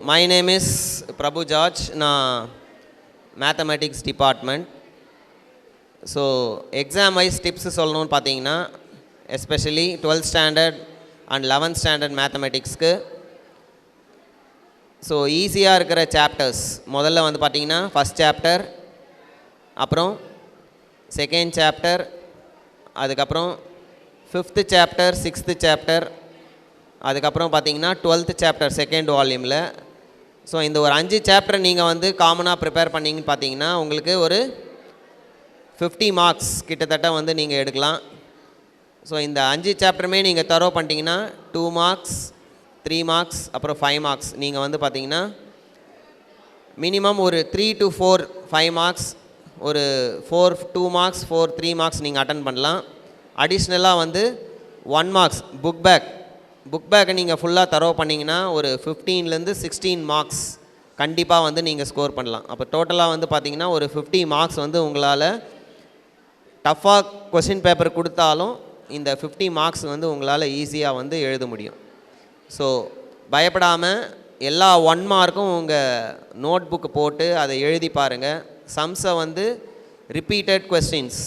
My name is Prabhu George நான் mathematics department so exam wise tips சொல்லணும்னு பார்த்தீங்கன்னா especially twelfth standard and eleventh standard மேத்தமெட்டிக்ஸ்க்கு so ஈஸியாக இருக்கிற chapters முதல்ல வந்து பார்த்தீங்கன்னா ஃபஸ்ட் சாப்டர் அப்புறம் செகண்ட் சாப்டர் அதுக்கப்புறம் ஃபிஃப்த்து சாப்டர் சிக்ஸ்த்து சாப்டர் அதுக்கப்புறம் பார்த்தீங்கன்னா டுவெல்த்து சாப்டர் செகண்ட் வால்யூமில் ஸோ இந்த ஒரு அஞ்சு சாப்டர் நீங்கள் வந்து காமனாக ப்ரிப்பேர் பண்ணிங்கன்னு பார்த்தீங்கன்னா உங்களுக்கு ஒரு ஃபிஃப்டி மார்க்ஸ் கிட்டத்தட்ட வந்து நீங்கள் எடுக்கலாம். ஸோ இந்த அஞ்சு சாப்டருமே நீங்கள் தரோ பண்ணிட்டீங்கன்னா டூ மார்க்ஸ் த்ரீ மார்க்ஸ் அப்புறம் ஃபைவ் மார்க்ஸ் நீங்கள் வந்து பார்த்தீங்கன்னா மினிமம் ஒரு three to four five marks ஒரு four two marks four three marks நீங்கள் அட்டன் பண்ணலாம். அடிஷ்னலாக வந்து one marks book back book பேக்கை நீங்கள் ஃபுல்லாக தரோ பண்ணிங்கன்னா ஒரு ஃபிஃப்டீன்லேருந்து சிக்ஸ்டீன் மார்க்ஸ் கண்டிப்பாக வந்து நீங்கள் ஸ்கோர் பண்ணலாம். அப்போ டோட்டலாக வந்து பார்த்தீங்கன்னா ஒரு ஃபிஃப்டி மார்க்ஸ் வந்து உங்களால் டஃப்பாக கொஷின் பேப்பர் கொடுத்தாலும் இந்த ஃபிஃப்டி மார்க்ஸ் வந்து உங்களால் ஈஸியாக வந்து எழுத முடியும். ஸோ பயப்படாமல் எல்லா ஒன் மார்க்கும் உங்கள் நோட் புக்கு போட்டு அதை எழுதி பாருங்கள் சம்ஸை வந்து ரிப்பீட்டட் கொஸ்டின்ஸ்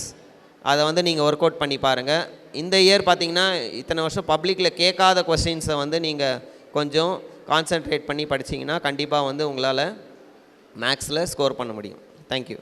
அதை வந்து நீங்கள் ஒர்க் அவுட் பண்ணி பாருங்கள் இந்த இயர் பார்த்தீங்கன்னா இத்தனை வருஷம் பப்ளிக்கில் கேட்காத கொஸ்டின்ஸை வந்து நீங்கள் கொஞ்சம் கான்சென்ட்ரேட் பண்ணி படிச்சிங்கன்னா கண்டிப்பாக வந்து உங்களால் மேக்ஸில் ஸ்கோர் பண்ண முடியும். தேங்க்யூ